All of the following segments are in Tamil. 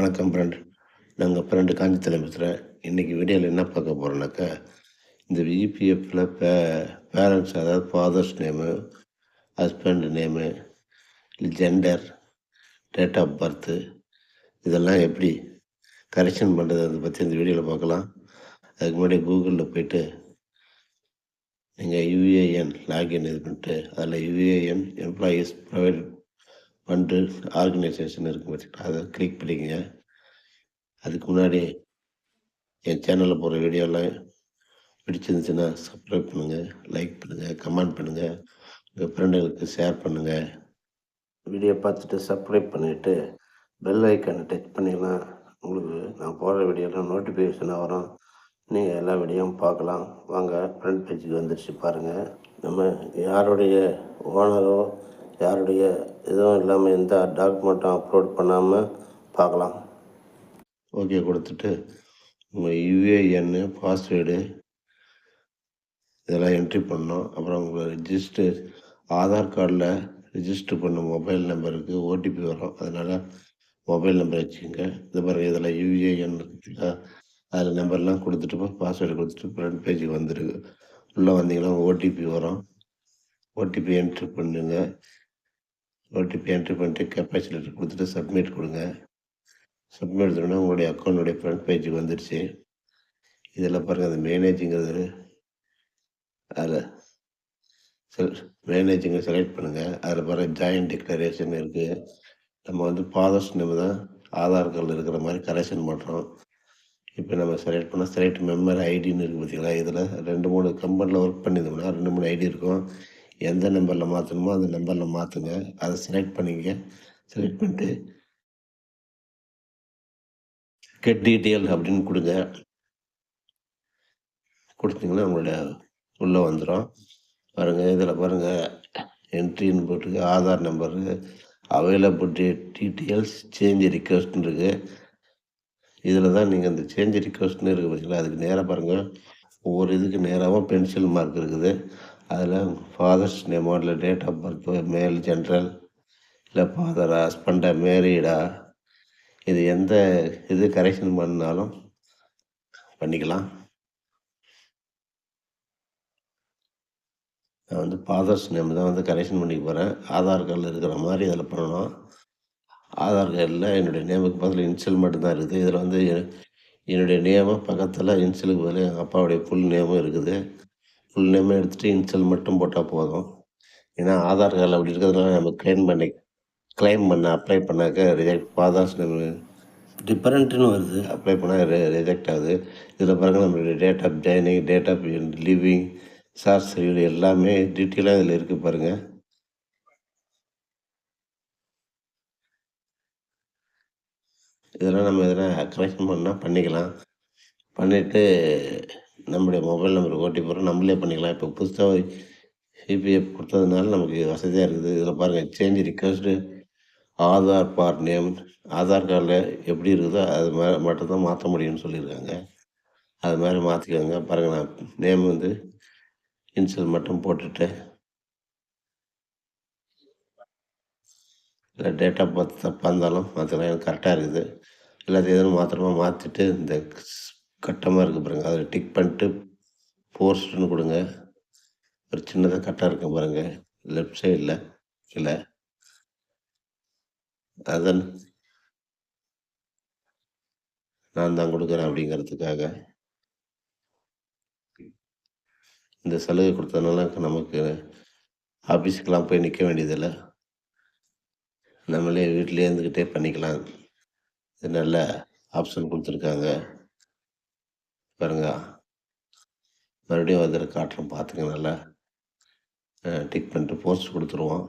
வணக்கம் ஃப்ரெண்ட் நாங்கள் ஃப்ரெண்டு காஞ்சித்தலை பேசுகிறேன் இன்றைக்கி வீடியோவில் என்ன பார்க்க போகிறோன்னாக்கா இந்த இபிஎஃப்பில் பே பேரண்ட்ஸ் அதாவது father's name husband name gender date of birth இதெல்லாம் எப்படி கரெக்ஷன் பண்ணுறது அதை பற்றி இந்த வீடியோவில் பார்க்கலாம். அதுக்கு முன்னாடி கூகுளில் போயிட்டு நீங்கள் யூஏஎன் லாகின் இது பண்ணிட்டு அதில் UAN employees private fund organisation இருக்கும் பார்த்தீங்கன்னா அதை கிளிக் பண்ணிக்கங்க. அதுக்கு முன்னாடி என் சேனலில் போகிற வீடியோலாம் பிடிச்சிருந்துச்சுன்னா சப்ஸ்கிரைப் பண்ணுங்கள் லைக் பண்ணுங்கள் கமெண்ட் பண்ணுங்கள் உங்கள் ஃப்ரெண்டுகளுக்கு ஷேர் பண்ணுங்கள் வீடியோ பார்த்துட்டு சப்ஸ்கிரைப் பண்ணிவிட்டு பெல் ஐக்கானை டச் பண்ணிக்கலாம் உங்களுக்கு நான் போடுற வீடியோலாம் நோட்டிஃபிகேஷனாக வரும். நீங்கள் எல்லா வீடியோவும் பார்க்கலாம். வாங்க ஃப்ரண்ட் பேஜுக்கு வந்துருச்சு பாருங்கள் நம்ம யாருடைய ஓனரோ யாருடைய எதுவும் இல்லாமல் எந்த டாக்குமெண்ட்டும் அப்லோட் பண்ணாமல் பார்க்கலாம். ஓகே கொடுத்துட்டு உங்கள் யூஏஎன்னு பாஸ்வேர்டு இதெல்லாம் என்ட்ரி பண்ணோம். அப்புறம் உங்கள் ரிஜிஸ்டர் ஆதார் கார்டில் ரிஜிஸ்டர் பண்ண மொபைல் நம்பருக்கு ஓடிபி வரும். அதனால் மொபைல் நம்பர் வச்சுக்கோங்க. இது மாதிரி இதில் யூஏஎன் இருக்குல்ல அதில் நம்பர்லாம் கொடுத்துட்டு பாஸ்வேர்டு கொடுத்துட்டு ஃப்ரண்ட் பேஜுக்கு வந்துருக்கு உள்ளே வந்தீங்கன்னா ஓடிபி வரும். ஓடிபி என்ட்ரி பண்ணுங்கள் ஓடிபி என்ட்ரி பண்ணிட்டு கெப்பாசிட்டி கொடுத்துட்டு சப்மிட் கொடுங்க. சப்மிட் எடுத்தோடனே உங்களுடைய அக்கௌண்ட்டுடைய ஃப்ரண்ட் பேஜுக்கு வந்துடுச்சு இதில் பாருங்கள் அந்த மேனேஜுங்கிறது அதில் செல் மேனேஜிங்கை செலக்ட் பண்ணுங்கள் அதில் பாருங்கள் ஜாயின்ட் டிக்ளரேஷன் இருக்குது நம்ம வந்து ஃபாதர்ஸ் நம்ம தான் ஆதார் கார்டில் இருக்கிற மாதிரி கரெக்ஷன் பண்ணுறோம் இப்போ நம்ம செலக்ட் பண்ணால் செலக்ட் மெம்பர் ஐடின்னு இருக்குது பார்த்தீங்களா இதில் ரெண்டு மூணு கம்பெனியில் ஒர்க் பண்ணியிருந்தோம்னா ரெண்டு மூணு ஐடி இருக்கும். எந்த நம்பரில் மாற்றணுமோ அந்த நம்பரில் மாற்றுங்க அதை செலக்ட் பண்ணிக்க செலக்ட் பண்ணிட்டு கெட் டீட்டெயில் அப்படின்னு கொடுங்க. கொடுத்தீங்கன்னா உங்களோட உள்ளே வந்துடும் பாருங்கள் இதில் பாருங்கள் என்ட்ரின்னு போட்டுருக்கு Aadhaar number available details change ரிக்வஸ்ட்னு இருக்குது இதில் தான் நீங்கள் இந்த சேஞ்ச் ரிக்வஸ்ட்னு இருக்குது பார்த்தீங்களா அதுக்கு நேராக பாருங்கள் ஒவ்வொரு இதுக்கு நேராகவும் பென்சில் மார்க் இருக்குது. அதில் ஃபாதர்ஸ் நேம் இல்லை டேட் ஆஃப் பர்த் மேல் ஜென்ரல் இல்லை ஃபாதரா ஹஸ்பண்டா மேரீடா இது எந்த இது கரெக்ஷன் பண்ணாலும் பண்ணிக்கலாம். நான் வந்து ஃபாதர்ஸ் நேம் தான் வந்து கரெக்ஷன் பண்ணிக்க போகிறேன் ஆதார் கார்டில் இருக்கிற மாதிரி இதில் பண்ணணும். ஆதார் கார்டில் என்னுடைய நேமுக்கு பதில் இன்சியல் மட்டும்தான் இருக்குது. இதில் வந்து என்னுடைய நேமும் பக்கத்தில் இன்சியலுக்கு பதில் எங்கள் அப்பாவுடைய ஃபுல் நேமும் இருக்குது. ஃபுல் நேமே எடுத்துகிட்டு இன்சல் மட்டும் போட்டால் போதும். ஏன்னா ஆதார் கார்டில் அப்படி இருக்கிறதுனால நம்ம கிளைம் பண்ணி கிளைம் பண்ண அப்ளை பண்ணாக்க ரிஜெக்ட் ஃபாதர்ஸ் நேம் டிஃபரெண்ட்டுன்னு வருது. அப்ளை பண்ணால் ரிஜெக்ட் ஆகுது. இதில் பாருங்கள் நம்மளுடைய date of joining date of leaving sir certificate எல்லாமே டீட்டெயிலாக இதில் இருக்குது பாருங்கள் இதெல்லாம் நம்ம எதனா கரெக்ஷன் பண்ணால் பண்ணிக்கலாம். பண்ணிவிட்டு நம்முடைய மொபைல் நம்பர் ஓட்டி போகிறோம் நம்மளே பண்ணிக்கலாம். இப்போ புதுசாக சிபிஎஃப் கொடுத்ததுனால நமக்கு வசதியாக இருக்குது. இதில் பாருங்கள் சேஞ்ச் ரிக்வஸ்ட்டு ஆதார் பார் நேம் ஆதார் கார்டில் எப்படி இருக்குதோ அது மாதிரி மட்டும் தான் மாற்ற முடியும்னு சொல்லியிருக்காங்க. அது மாதிரி மாற்றிக்கோங்க பாருங்கள் நான் நேம் வந்து இன்சல் மட்டும் போட்டுட்டு இல்லை டேட் ஆஃப் பர்த் தப்பாக இருந்தாலும் மாற்றலாம் எனக்கு கரெக்டாக இருக்குது. எல்லாத்தையும் எதுவும் மாத்திரமா மாற்றிட்டு இந்த கட்டமாக இருக்குது பாருங்கள் அதில் டிக் பண்ணிட்டு போஸ்ட்னு கொடுங்க. ஒரு சின்னதாக கட்டாக இருக்கும் பாருங்கள் லெஃப்ட் சைடில் கீழே. அதன் நான் தான் கொடுக்குறேன் அப்படிங்கிறதுக்காக. இந்த சலுகை கொடுத்ததுனால நமக்கு ஆஃபீஸுக்கெலாம் போய் நிற்க வேண்டியதில்லை. நம்மளே வீட்டிலே இருந்துக்கிட்டே பண்ணிக்கலாம். இது நல்ல ஆப்ஷன் கொடுத்துருக்காங்க. பாருங்க. மறுபடியும் அதில் காட்டுறோம் பார்த்துங்க நல்லா. டிக் பண்ணிட்டு போஸ்ட் கொடுத்துருவோம்.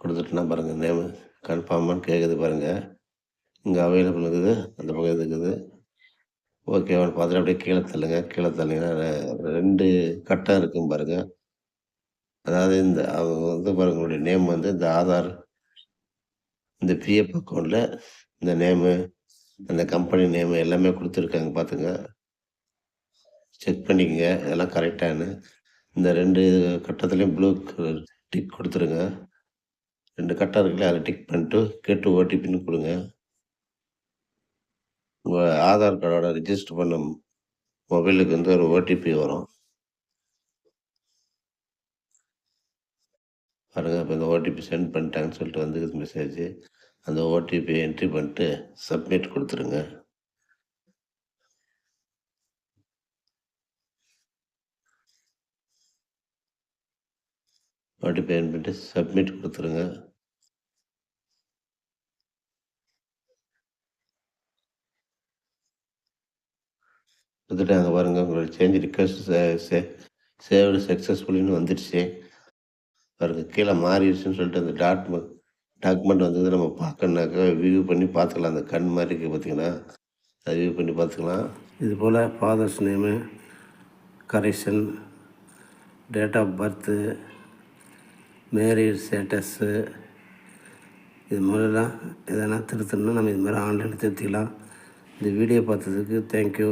கொடுத்துட்டுனா பாருங்கள் நேம் கன்ஃபார்மான்னு கேட்குது பாருங்கள் இங்கே அவைலபிள் இருக்குது அந்த பக்கம் இருக்குது? ஓகேவான்னு பார்த்துட்டு அப்படியே கீழே தள்ளுங்க கீழே தள்ளிங்கன்னா ரெண்டு கட்டம் இருக்கும் பாருங்கள் அதாவது இந்த அவங்க வந்து பாருங்க உங்களுடைய நேம் வந்து இந்த ஆதார் இந்த பிஎஃப் அக்கௌண்ட்டில் இந்த நேமு அந்த கம்பெனி நேமு எல்லாமே கொடுத்துருக்காங்க பார்த்துங்க செக் பண்ணிக்கங்க இதெல்லாம் கரெக்டானு இந்த ரெண்டு கட்டத்துலேயும் ப்ளூ டிக் கொடுத்துருங்க. ரெண்டு கட்டம் இருக்குல்ல அதில் டிக் பண்ணிட்டு கேட்டு ஓடிபின்னு கொடுங்க. உங்கள் ஆதார் கார்டோட ரிஜிஸ்டர் பண்ண மொபைலுக்கு வந்து ஒரு ஓடிபி வரும். பாருங்கள் இப்போ இந்த ஓடிபி சென்ட் பண்ணிட்டாங்கன்னு சொல்லிட்டு வந்துக்குது மெசேஜ் அந்த ஓடிபி என்ட்ரி பண்ணிட்டு சப்மிட் கொடுத்துருங்க. ஓடிபி என் பண்ணிட்டு சப்மிட் கொடுத்துருங்க. கொடுத்துட்டாங்க பாருங்கள் உங்களோட சேஞ்ச் ரிக்வஸ்ட் சேவ்டு சக்ஸஸ்ஃபுல்லின்னு வந்துடுச்சு. பாருங்கள் கீழே மாறிடுச்சுன்னு சொல்லிட்டு அந்த டாக்குமெண்ட் டாக்குமெண்ட் வந்தது நம்ம பார்க்கணுனாக்கா வியூ பண்ணி பார்த்துக்கலாம். அந்த கண் மாதிரி இருக்குது பார்த்தீங்கன்னா அதை வியூ பண்ணி பார்த்துக்கலாம். இது போல் father's name correction date of birth marriage status இது மாதிரிலாம் எதனா திருத்தணும்னா நம்ம இது மாதிரி ஆன்லைனில் திருத்திக்கலாம். இந்த வீடியோ பார்த்ததுக்கு தேங்க்யூ